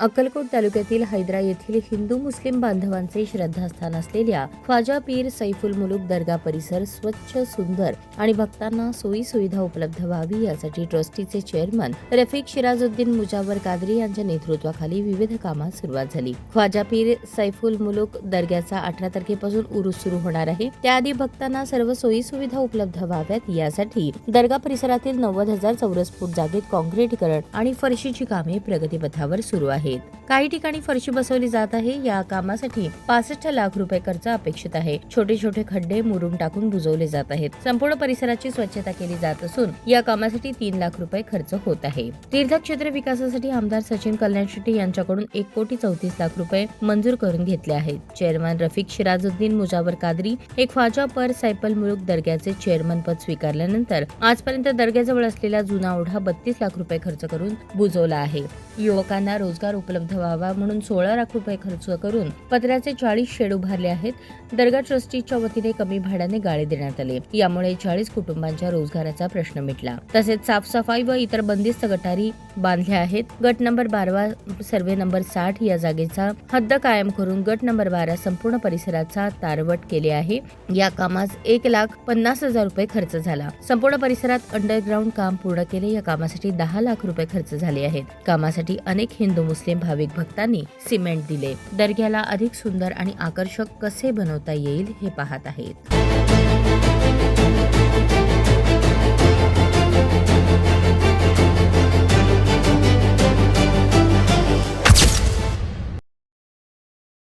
Akkalkot तालुक्यातील हैदरा येथील हिंदू मुस्लिम बांधवांचे श्रद्धास्थान असलेल्या ख्वाजा पीर सैफुल मुलुक दर्गा परिसर स्वच्छ सुंदर आणि भक्तांना सोयी सुविधा उपलब्ध व्हावी यासाठी ट्रस्टीचे चेअरमन रफिक शिराजुद्दीन मुजावर कादरी यांच्या नेतृत्वाखाली विविध कामात सुरुवात झाली. ख्वाजा पीर सैफुल मुलुक दर्ग्याचा अठरा तारखेपासून उरूस सुरू होणार आहे. त्याआधी भक्तांना सर्व सोयी सुविधा उपलब्ध व्हाव्यात यासाठी दर्गा परिसरातील नव्वद हजार चौरस फूट जागेत काँक्रीटीकरण आणि फरशीची कामे प्रगतीपथावर सुरू आहेत. काही ठिकाणी फरशी बसवली जात आहे. या कामासाठी पासष्ट लाख रुपये खर्च अपेक्षित आहे. छोटे छोटे खड्डे मुरुम टाकून बुजवले जात आहेत. संपूर्ण परिसराची स्वच्छता केली जात असून या कामासाठी तीन लाख रुपये खर्च होत आहे. तीर्थक्षेत्र विकासासाठी आमदार सचिन कल्याण शेट्टी यांच्याकडून एक कोटी चौतीस लाख रुपये मंजूर करून घेतले आहेत. चेअरमन रफिक शिराजुद्दीन मुजावर कादरी एक ख्वाजा पर सायपल मुलुक दर्ग्याचे चेअरमन पद स्वीकारल्यानंतर आजपर्यंत दर्ग्याजवळ असलेला जुना ओढा बत्तीस लाख रुपये खर्च करून बुजवला आहे. युवकांना रोजगार उपलब्ध व्हावा म्हणून सोळा लाख रुपये खर्च करून पत्र्याचे चाळीस शेड उभारले आहेत. दर्गा ट्रस्टीच्या वतीने कमी भाड्याने गाळे देण्यात आले. यामुळे चाळीस कुटुंबांच्या रोजगाराचा प्रश्न मिटला. तसेच साफसफाई व इतर बंदिस्त गटारी बांधल्या आहेत. गट नंबर बारा सर्वे नंबर साठ या जागेचा हद्द कायम करून गट नंबर बारा संपूर्ण परिसराचा तारवट केले आहे. या कामास एक लाख पन्नास हजार रुपये खर्च झाला. संपूर्ण परिसरात अंडरग्राऊंड काम पूर्ण केले. या कामासाठी दहा लाख रुपये खर्च झाले आहेत. कामासाठी अनेक हिंदू मुस्लिम भाविक भक्तांनी सिमेंट दिले. दर्ग्याला अधिक सुंदर आणि आकर्षक कसे बनवता येईल हे पाहत आहेत.